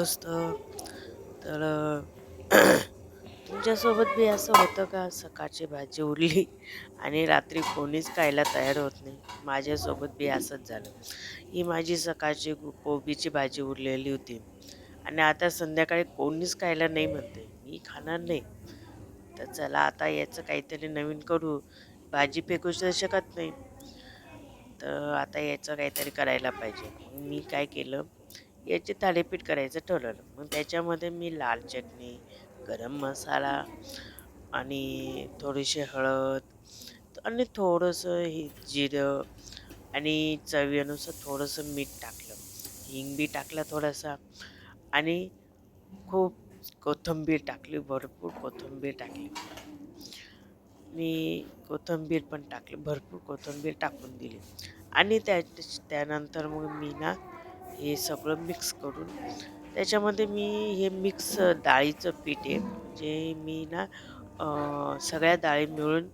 असतं. तर तुमच्यासोबत बी असं होतं का? सकाळची भाजी उरली आणि रात्री कोणीच खायला तयार होत नाही. माझ्यासोबत बी असंच झालं. ही माझी सकाळची कोबीची भाजी उरलेली होती. आणि आता संध्याकाळी कोणीच खायला नाही म्हणते. मी खाणार नाही. तर चला आता याचं काहीतरी नवीन करू. भाजी फेकू तर शकत नाही. तर आता याचं काहीतरी करायला पाहिजे. मी काय केलं? याचे थालीपीठ करायचं ठरवलं. मग त्याच्यामध्ये मी लाल चटणी गरम मसाला आणि थोडीशी हळद आणि थोडंसं हे जिरं आणि चवीनुसार थोडंसं मीठ टाकलं. हिंग बी टाकला थोडासा आणि खूप कोथिंबीर टाकली भरपूर कोथिंबीर टाकली. मी कोथिंबीर पण टाकली भरपूर कोथिंबीर टाकून दिली. आणि त्या त्यानंतर मग मी ना हे सगळं मिक्स करून. त्याच्यामध्ये मी हे मिक्स डाळीचं पीठ आहे. जे मी ना सगळ्या डाळी मिळून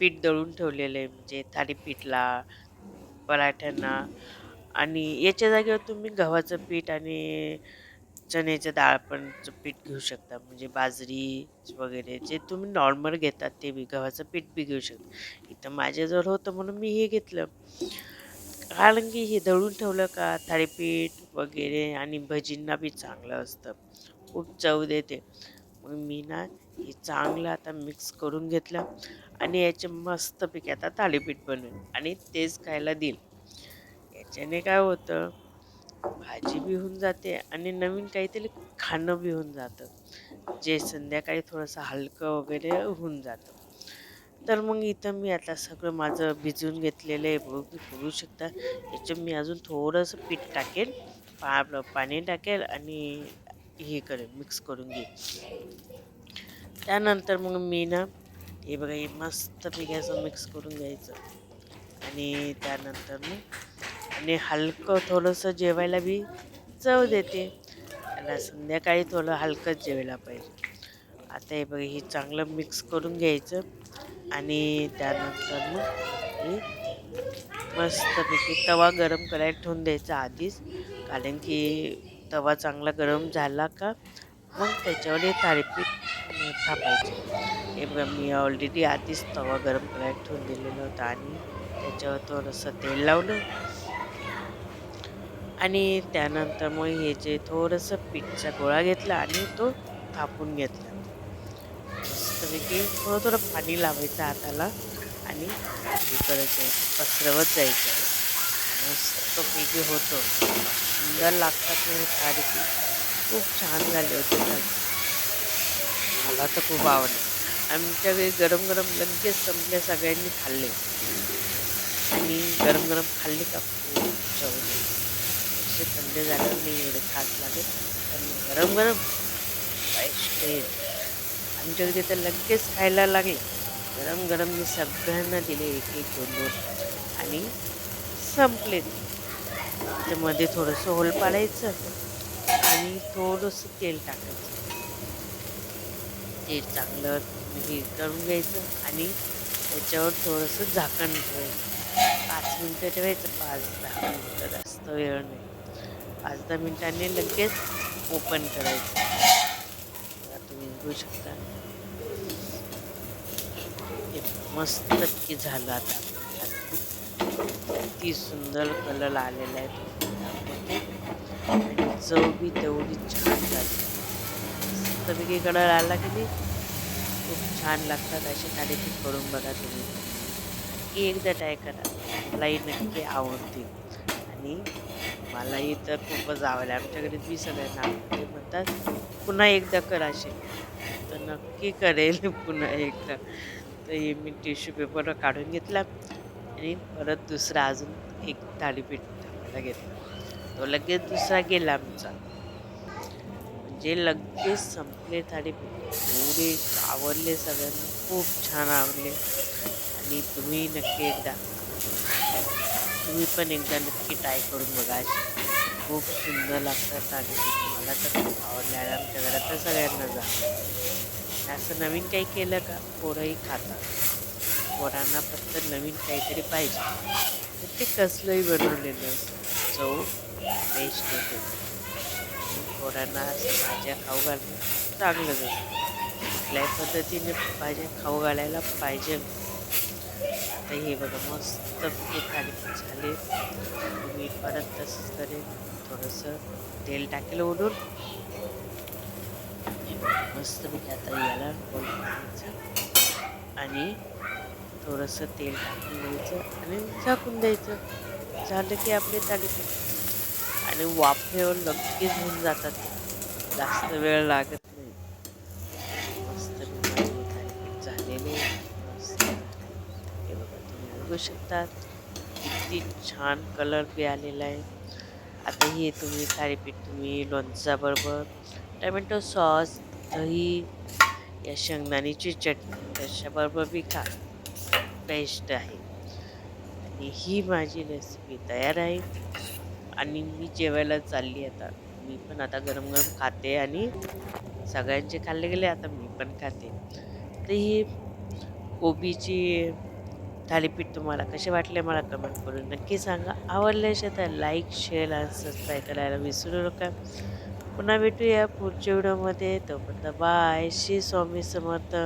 पीठ दळून ठेवलेलं आहे. म्हणजे थालीपीठला पराठ्यांना. आणि याच्या जागेवर तुम्ही गव्हाचं पीठ आणि चण्याचं डाळ पण पीठ घेऊ शकता. म्हणजे बाजरी वगैरे जे तुम्ही नॉर्मल घेतात ते बी गव्हाचं पीठ बी घेऊ शकता. इथं माझ्याजवळ होतं म्हणून मी हे घेतलं. कारण की हे दळून ठेवलं का? थाळीपीठ वगैरे आणि भजींना बी चांगलं असतं. खूप चव देते. मग मी ना हे चांगलं आता मिक्स करून घेतलं आणि याचे मस्तपैकी आता थाळीपीठ बनवेन आणि तेच खायला देईल याच्याने काय होतं भाजी बी होऊन जाते आणि नवीन काहीतरी खाणं बी होऊन जातं. जे संध्याकाळी थोडंसं हलकं वगैरे होऊन जातं. तर मग इथं मी आता सगळं माझं भिजवून घेतलेलं आहे. बघू बघू शकता. याच्यात मी अजून थोडंसं पीठ टाकेल. पा पाणी टाकेल आणि हे करेल मिक्स करून घेईल. त्यानंतर मग मी ना हे बघा हे मस्त असं मिक्स करून घ्यायचं. आणि त्यानंतर मग आणि हलकं थोडंसं जेवायला बी चव देते. त्याला संध्याकाळी थोडं हलकंच जेवायला पाहिजे. आता हे बघा हे चांगलं मिक्स करून घ्यायचं. आणि त्यानंतर मग मस्तपैकी तवा गरम करायला ठेवून द्यायचा आधीच. कारण की तवा चांगला गरम झाला का मग त्याच्यावर हे थालीपीठ थापायचं थापायचे. हे बघा मी ऑलरेडी आधीच तवा गरम करायला ठेवून दिलेला होता आणि त्याच्यावर थोडंसं तेल लावलं. आणि त्यानंतर मग हे जे थोडंसं पीठचा गोळा घेतला आणि तो थापून घेतला. मस्तपैकी थोडं थोडं पाणी लावायचं हाताला आणि हे करायचं पसरवत जायचं. मस्तपैकी होतं. सुंदर लागतात हे थालीपीठ खूप छान झाले होते मला तर खूप आवडले. आमच्या घरी गरम गरम लगेच संपल्या सगळ्यांनी खाल्ले. आणि गरम गरम खाल्ले का? खूप चवले असे थंड झाल्यावर मी एवढे खास लागेल. पण गरम गरम बेस्ट आमच्या घरी तर लगेच खायला लागले गरम गरम मी सगळ्यांना दिले एक एक दोन दोन आणि संपले त्यामध्ये थोडंसं होल पाडायचं आणि थोडंसं तेल टाकायचं. ते चांगलं हे करून घ्यायचं आणि त्याच्यावर थोडंसं झाकण ठेवायचं. पाच मिनटं ठेवायचं. पाच दहा मिनटं जास्त वेळ नाही. पाच दहा मिनटांनी लगेच ओपन करायचं. करू शकता हे मस्त नक्की झालं आता. किती सुंदर कलर आलेला आहे तो आणि चव बी तेवढी छान झाली. मस्तपैकी कलर आला की नाही खूप छान लागतात असे थालीपीठ करून बघा तुम्ही. नक्की एकदा ट्राय करा. मलाही नक्की आवडतील. आणि मलाही तर खूपच आवडले. आमच्या घरी मी सगळ्यांना आवडते म्हणतात. पुन्हा एकदा करा असे. तर नक्की करेल पुन्हा एकदा. तर हे मी टिश्यू पेपर काढून घेतला आणि परत दुसरा अजून एक थालीपीठ टाकायला घेतला. तो लगेच दुसरा गेला आमचा. म्हणजे लगेच संपले थालीपीठ. एवढे आवडले सगळ्यांना. खूप छान आवडले. आणि तुम्ही नक्की एकदा तुम्ही पण एकदा नक्की ट्राय करून बघा अशी. खूप सुंदर लागतात थालीपीठ मला तर खूप आवडले. आणि आमच्या घरात तर सगळ्यांना जा. असं नवीन काही केलं का? पोरंही खातात. पोरांना फक्त नवीन काहीतरी पाहिजे. तर ते कसलंही बनवलेलं चव बेस्ट होते पोरांना असं भाज्या खाऊ घालणं चांगलंच असतं. कुठल्याही पद्धतीने भाज्या खाऊ घालायला पाहिजे. आता हे बघा मस्त थालीपीठ झाले. मी परत तसंच करेन. थोडंसं तेल टाकेल ओढून. मस्त मी आता याला करायचं आणि थोडंसं तेल टाकून द्यायचं आणि झाकून द्यायचं. झालं की आपले थालीपीठ आणि वाफेवर लगेच होऊन जातात. जास्त वेळ लागत नाही मस्त मी माझे थालीपीठ झालेले मस्त हे बघा शकतात. किती छान कलर बी आलेला आहे. आता हे तुम्ही थालीपीठ तुम्ही लोणच्याबरोबर टमॅटो सॉस दही या शेंगदाण्याची चटणी त्याच्याबरोबर बी खा. बेस्ट आहे. आणि ही माझी रेसिपी तयार आहे. आणि मी जेवायला चालली आता. मी पण आता गरम गरम खाते आणि सगळ्यांचे खाल्ले गेले आता मी पण खाते. तर ही कोबीची थालीपीठ तुम्हाला कसे वाटले मला कमेंट करून नक्की सांगा. आवडले असे तर लाईक शेअर आणि सबस्क्राईब करायला विसरू नका. पुन्हा भेटूया पुढच्या व्हिडिओमध्ये तोपर्यंत बाय श्री स्वामी समर्थ.